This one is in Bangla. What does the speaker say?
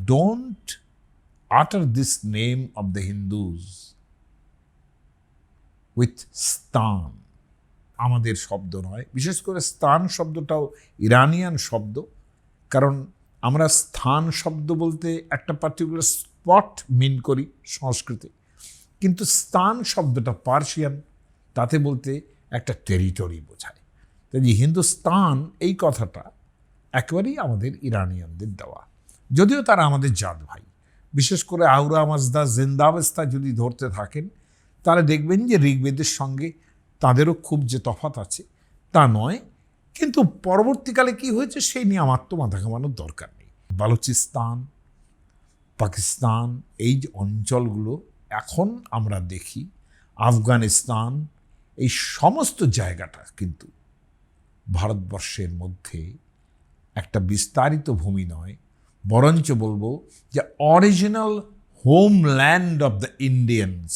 don't utter this name of the Hindus with স্থান আমাদের শব্দ নয়। বিশেষ করে স্থান শব্দটাও ইরানিয়ান শব্দ। কারণ আমরা স্থান শব্দ বলতে একটা পার্টিকুলার স্পট মিন করি সংস্কৃতে। কিন্তু স্থান শব্দটা পার্সিয়ান, তাতে বলতে একটা টেরিটরি বোঝায়। তাই হিন্দুস্তান এই কথাটা একেবারেই আমাদের ইরানিয়ানদের দেওয়া। যদিও তারা আমাদের জাত ভাই। বিশেষ করে আউরা, মাজদা, জিন্দাবস্তা যদি ধরতে থাকেন, তাহলে দেখবেন যে ঋগ্বেদের সঙ্গে তাদেরও খুব যে তফাত আছে, তা নয়। কিন্তু পরবর্তীকালে কি হয়েছে, সেই নিয়ে আমার তো মাথা ঘামানোর দরকার নেই। বালুচিস্তান, পাকিস্তান, এই যে অঞ্চলগুলো এখন আমরা দেখি, আফগানিস্তান, এই সমস্ত জায়গাটা কিন্তু ভারতবর্ষের মধ্যে একটা বিস্তারিত ভূমি নয়। বরঞ্চ বলব যে original homeland of the Indians